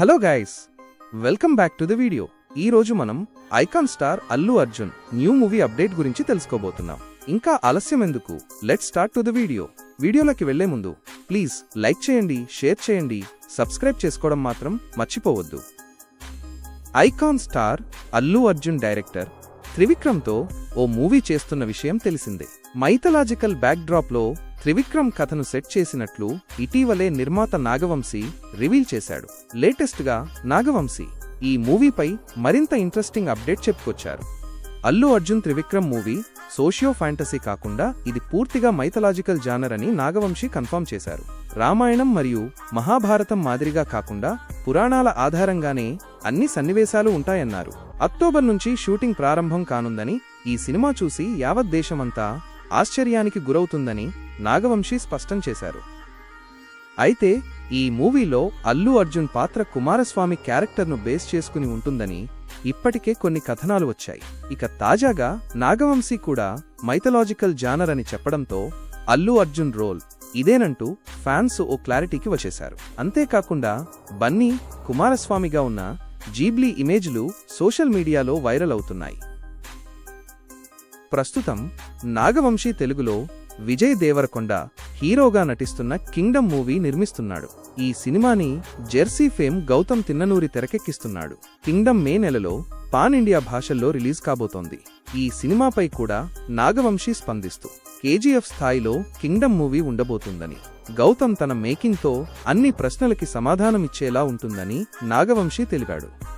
Hello guys welcome back to the video ఈ రోజు మనం icon star Allu Arjun new movie update గురించి తెలుసుకోబోతున్నాం. ఇంకా ఆలస్యం ఎందుకు? Let start to the video వీడియోలోకి వెళ్ళే ముందు ప్లీజ్ లైక్ చేయండి షేర్ చేయండి సబ్స్క్రైబ్ చేసుకోవడం మాత్రం మర్చిపోవద్దు. Icon star Allu Arjun director త్రివిక్రమ్తో ఓ మూవీ చేస్తున్న విషయం తెలిసిందే. మైథలాజికల్ బ్యాక్డ్రాప్లో త్రివిక్రమ్ కథను సెట్ చేసినట్లు ఇటీవలే నిర్మాత నాగవంశీ రివీల్ చేశాడు. లేటెస్ట్గా నాగవంశీ ఈ మూవీపై మరింత ఇంట్రెస్టింగ్ అప్డేట్ చెప్పుకొచ్చారు. Allu Arjun Trivikram movie socio fantasy కాకుండా ఇది పూర్తిగా మైథలాజికల్ జానర్ అని నాగవంశీ కన్ఫర్మ్ చేశారు. రామాయణం మరియు మహాభారతం మాదిరిగా కాకుండా పురాణాల ఆధారంగానే అన్ని సన్నివేశాలు ఉంటాయన్నారు. అక్టోబర్ నుంచి షూటింగ్ ప్రారంభం కానుందని ఈ సినిమా చూసి యావత్ దేశమంతా ఆశ్చర్యానికి గురవుతుందని నాగవంశీ స్పష్టం చేశారు. అయితే ఈ మూవీలో అల్లు అర్జున్ పాత్ర కుమారస్వామి క్యారెక్టర్ను బేస్ చేసుకుని ఉంటుందని ఇప్పటికే కొన్ని కథనాలు వచ్చాయి. ఇక తాజాగా నాగవంశీ కూడా మైథలాజికల్ జానర్ అని చెప్పడంతో అల్లు అర్జున్ రోల్ ఇదేనంటూ ఫ్యాన్స్ ఓ క్లారిటీకి వచ్చేశారు. అంతేకాకుండా బన్నీ కుమారస్వామిగా ఉన్న జీబ్లీ ఇమేజ్లు సోషల్ మీడియాలో వైరల్ అవుతున్నాయి. ప్రస్తుతం నాగవంశీ తెలుగులో విజయ్ దేవరకొండ హీరోగా నటిస్తున్న కింగ్డమ్ మూవీ నిర్మిస్తున్నాడు. ఈ సినిమాని జెర్సీ ఫేమ్ గౌతమ్ తిన్ననూరి తెరకెక్కిస్తున్నాడు. కింగ్డమ్ మే నెలలో పాన్ ఇండియా భాషల్లో రిలీజ్ కాబోతోంది. ఈ సినిమాపై కూడా నాగవంశీ స్పందిస్తూ కేజీఎఫ్ స్థాయిలో కింగ్డమ్ మూవీ ఉండబోతుందని గౌతమ్ తన మేకింగ్తో అన్ని ప్రశ్నలకి సమాధానమిచ్చేలా ఉంటుందని నాగవంశీ తెలిపాడు.